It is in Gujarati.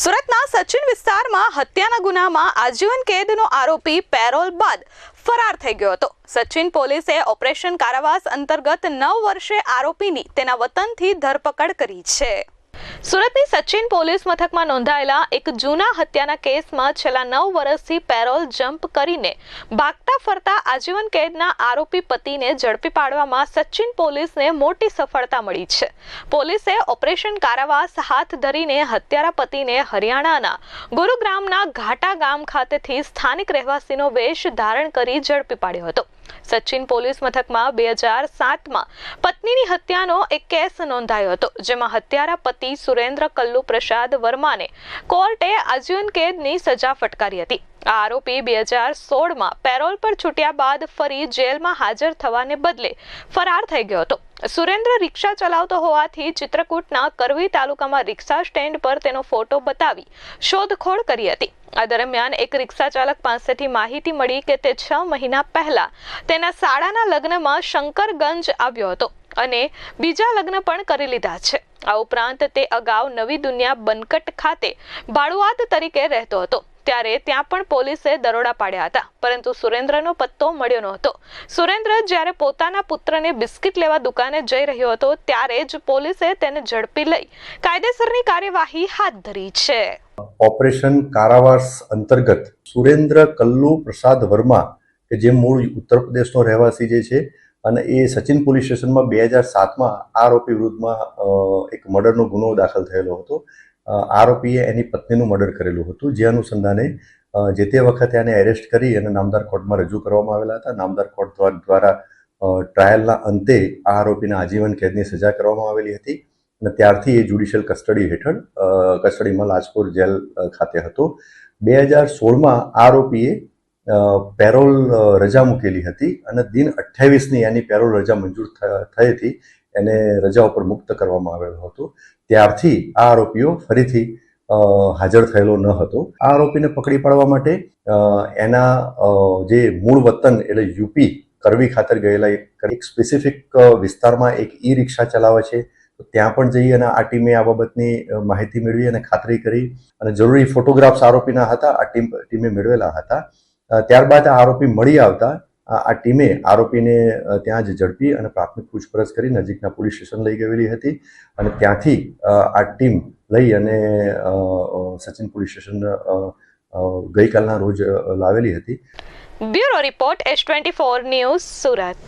સુરતના સચિન વિસ્તારમાં હત્યાના ગુનામાં આજીવન કેદનો આરોપી પેરોલ બાદ ફરાર થઈ ગયો હતો. સચિન પોલીસે ઓપરેશન કારાવાસ અંતર્ગત નવ વર્ષે આરોપીની તેના વતનથી ધરપકડ કરી છે. સુરતની સચિન પોલીસ મથકમાં નોંધાયેલા એક જૂના હત્યાના કેસમાં છેલ્લા નવ વર્ષથી પેરોલ જમ્પ કરીને ભાગતા ફરતા આજીવન કેદના આરોપી પતિને ઝડપી પાડવામાં સચિન પોલીસને મોટી સફળતા મળી છે. પોલીસે ઓપરેશન કારાવાસ હાથ ધરીને હત્યારા પતિને હરિયાણાના ગુરુગ્રામના ઘાટા ગામ ખાતેથી સ્થાનિક રહેવાસીનો વેશ ધારણ કરી ઝડપી પાડ્યો હતો. સચિન પોલીસ મથકમાં બે હજાર સાતમાં પત્નીની હત્યાનો એક કેસ નોંધાયો હતો, જેમાં હત્યારા પતિ સુરેન્દ્ર કલ્લુ પ્રસાદ વર્માને કોર્ટે આજીવન કેદની સજા ફટકારી હતી. આ આરોપી બે હજાર સોળમાં પેરોલ પર છૂટ્યા બાદ ફરી જેલમાં હાજર થવાને બદલે ફરાર થઈ ગયો હતો. સુરેન્દ્ર રિક્ષા ચલાવતો હોવાથી ચિત્રકૂટના કરવી તાલુકામાં રિક્ષા સ્ટેન્ડ પર તેનો ફોટો બતાવી શોધખોળ કરી હતી. આ દરમિયાન એક રિક્ષા ચાલક પાસેથી માહિતી મળી કે તે છ મહિના પહેલા તેના શાળાના લગ્નમાં શંકરગંજ આવ્યો હતો અને બીજા લગ્ન પણ કરી લીધા છે. આ ઉપરાંત તે અગાઉ નવી દુનિયા બનકટ ખાતે ભાડુઆત તરીકે રહેતો હતો. ત્યારે ત્યાં પણ પોલીસે દરોડા પાડ્યા હતા. પરંતુ સુરેન્દ્રનો પત્તો મળ્યો નહોતો. સુરેન્દ્ર જ્યારે પોતાના પુત્રને બિસ્કિટ લેવા દુકાને જઈ રહ્યો હતો, ત્યારે જ પોલીસે તેને ઝડપી લઈ. કાયદેસરની કાર્યવાહી હાથ ધરી છે. ઓપરેશન કારાવાસ અંતર્ગત સુરેન્દ્ર કલ્લુ પ્રસાદ વર્મા, કે જે મૂળ ઉત્તર પ્રદેશનો રહેવાસી જે છે, અને એ સચિન પોલીસ સ્ટેશનમાં બે હજાર સાતમાં આરોપી વિરુદ્ધમાં એક મર્ડરનો ગુનો દાખલ થયેલો હતો. આરોપીએ એની પત્નીનું મર્ડર કરેલું હતું. જે અનુસંધાને જે તે વખતે એને એરેસ્ટ કરી અને નામદાર કોર્ટમાં રજૂ કરવામાં આવેલા હતા. નામદાર કોર્ટ દ્વારા ટ્રાયલના અંતે આ આરોપીને આજીવન કેદની સજા કરવામાં આવેલી હતી અને ત્યારથી એ જ્યુડિશિયલ કસ્ટડી હેઠળ કસ્ટડીમાં લાજપુર જેલ ખાતે હતો. બે હજાર સોળમાં આરોપીએ પેરોલ રજા મૂકેલી હતી અને દિન અઠ્યાવીસની એની પેરોલ રજા મંજૂર થઈ હતી. એને રજા ઉપર મુક્ત કરવામાં આવેલો હતો. ત્યારથી આ આરોપીઓ ફરીથી હાજર થયેલો ન હતો. આ આરોપીને પકડી પાડવા માટે એના જે મૂળ વતન એટલે યુપી કરવી ખાતર ગયેલા એક સ્પેસિફિક વિસ્તારમાં એક ઈ રિક્ષા ચલાવે છે. ત્યાં પણ જઈ અને આ ટીમે આ બાબતની માહિતી મેળવી અને ખાતરી કરી. અને જરૂરી ફોટોગ્રાફ્સ આરોપીના હતા, આ ટીમ, ટીમે મેળવેલા હતા. ત્યારબાદ આ આરોપી મળી આવતા આ ટીમે આરોપીને ત્યાં જ ઝડપી અને પ્રાથમિક પૂછપરછ કરી નજીકના પોલીસ સ્ટેશન લઈ ગયેલી હતી અને ત્યાંથી આ ટીમ લઈ અને સચિન પોલીસ સ્ટેશન ગઈકાલના રોજ લાવેલી હતી. Bureau report S twenty four news Surat.